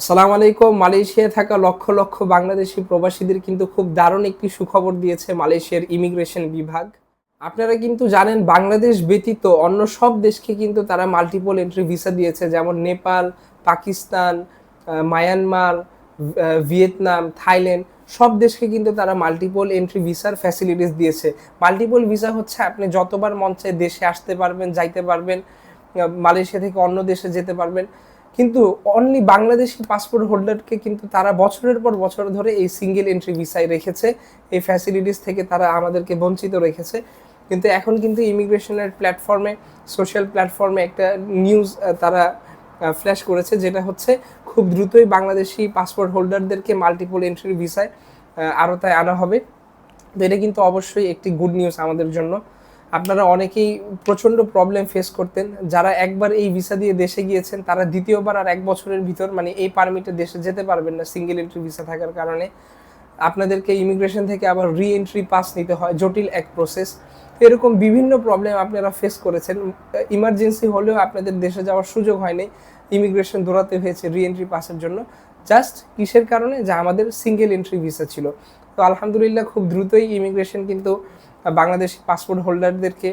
আসসালামু আলাইকুম। মালয়েশিয়ায় থাকা লক্ষ লক্ষ বাংলাদেশি প্রবাসীদের কিন্তু খুব দারুণ একটি সুখবর দিয়েছে মালয়েশিয়ার ইমিগ্রেশন বিভাগ। আপনারা কিন্তু জানেন, বাংলাদেশ ব্যতীত অন্য সব দেশকে কিন্তু তারা মাল্টিপল এন্ট্রি ভিসা দিয়েছে, যেমন Nepal, Pakistan Myanmar Vietnam, Thailand. সব দেশকে কিন্তু তারা মাল্টিপল এন্ট্রি ভিসার ফ্যাসিলিটিস দিয়েছে। মাল্টিপল ভিসা হচ্ছে আপনি যতবার মঞ্চে দেশে আসতে পারবেন, যাইতে পারবেন মালয়েশিয়া থেকে অন্য দেশে যেতে পারবেন। কিন্তু অনলি বাংলাদেশি পাসপোর্ট হোল্ডারকে কিন্তু তারা বছরের পর বছর ধরে এই সিঙ্গেল এন্ট্রি ভিসায় রেখেছে। এই ফ্যাসিলিটিস থেকে তারা আমাদেরকে বঞ্চিত রেখেছে। কিন্তু এখন কিন্তু ইমিগ্রেশনের প্ল্যাটফর্মে সোশ্যাল প্ল্যাটফর্মে একটা নিউজ তারা ফ্ল্যাশ করেছে যেটা হচ্ছে খুব দ্রুতই বাংলাদেশি পাসপোর্ট হোল্ডারদেরকে মাল্টিপল এন্ট্রি ভিসায় আরতায় আনা হবে। তো এটা কিন্তু অবশ্যই একটি গুড নিউজ আমাদের জন্য। আপনারা অনেকেই প্রচণ্ড প্রবলেম ফেস করতেন। যারা একবার এই ভিসা দিয়ে দেশে গিয়েছেন, তারা দ্বিতীয়বার আর এক বছরের ভিতর মানে এই পারমিটে দেশে যেতে পারবেন না সিঙ্গেল এন্ট্রি ভিসা থাকার কারণে। আপনাদেরকে ইমিগ্রেশন থেকে আবার রি এন্ট্রি পাস নিতে হয়, জটিল এক প্রসেস এরকম বিভিন্ন প্রবলেম আপনারা ফেস করেছেন। ইমার্জেন্সি হলেও আপনাদের দেশে যাওয়ার সুযোগ হয়নি। ইমিগ্রেশন দৌড়াতে হয়েছে রি এন্ট্রি পাসের জন্য। জাস্ট কিসের কারণে? যা আমাদের সিঙ্গেল এন্ট্রি ভিসা ছিল। তো আলহামদুলিল্লাহ খুব দ্রুতই ইমিগ্রেশন কিন্তু বাংলাদেশি পাসপোর্ট হোল্ডারদেরকে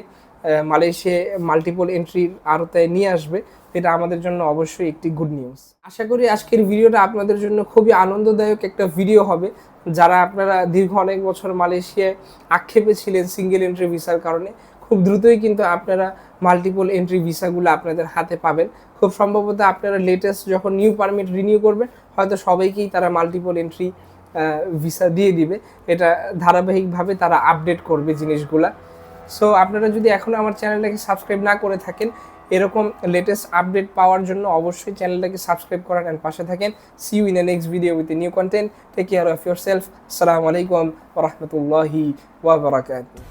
মালয়েশিয়া মাল্টিপল এন্ট্রির আওতায় নিয়ে আসবে। এটা আমাদের জন্য অবশ্যই একটি গুড নিউজ আশা করি আজকের ভিডিওটা আপনাদের জন্য খুবই আনন্দদায়ক একটা ভিডিও হবে, যারা আপনারা দীর্ঘ অনেক বছর মালয়েশিয়ায় আক্ষেপে ছিলেন সিঙ্গেল এন্ট্রি ভিসার কারণে, খুব দ্রুতই কিন্তু আপনারা মাল্টিপল এন্ট্রি ভিসাগুলো আপনাদের হাতে পাবেন। খুব সম্ভবত আপনারা লেটেস্ট যখন নিউ পারমিট রিনিউ করবেন, হয়তো সবাইকেই তারা মাল্টিপল এন্ট্রি ভিসা দিয়ে দিবে। এটা ধারাবাহিকভাবে তারা আপডেট করবে জিনিসগুলা। সো আপনারা যদি এখনও আমার চ্যানেলটাকে সাবস্ক্রাইব না করে থাকেন, এরকম লেটেস্ট আপডেট পাওয়ার জন্য অবশ্যই চ্যানেলটাকে সাবস্ক্রাইব করার অ্যান্ড পাশে থাকেন। See you in a next video with new content take care of yourself আসসালামু আলাইকুম রহমতুল্লাহি ওয়াবারাকাতুহ